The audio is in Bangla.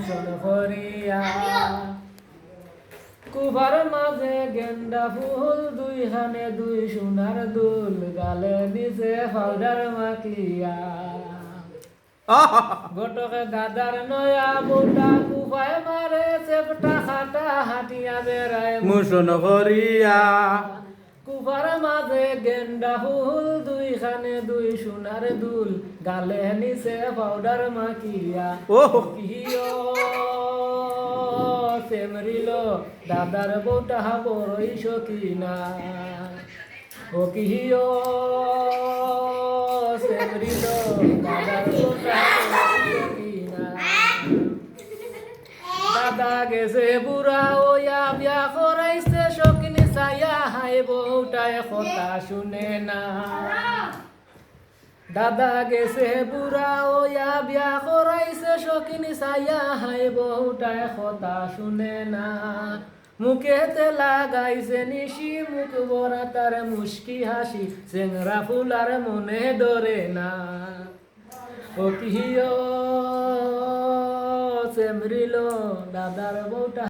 মুসল করিয়া কুভার মাঝে গেন্দা ফুল দুই হানে দুই সোনার দুল, গালে দিছে পাউডার মাখিয়া। গোটকে দাদার নয়া বউটা কুফায় মারে, চেপটা খাটা হাটিয়া বেড়ায়। মুসন করিয়া কুফার মাঝে গেন্দা ফুল দুই খানে দুই সোনার দুল গালে নিছে পাউডার মাখিয়া। ও কিয় সেমরিল দাদার বউটা বড়ই সকিনা। ও কিয় সেমরিল দাদার বউটা দাদা গেছে বুড়া ওয়া বিয়া করাইছে। বউটায় কথা শুনে না। দাদা গেছে বুড়া ওয়া বিয়া করাইছে সকিনি ছায়া হাই বউটায় কথা শুনে না। মুখেতে লাগাইছে নিশি মুখ বরা তার মুস্কি হাসি চেংরা ফুলার মনে ধরে না। ও কিয় চেমরিল দাদার বউটা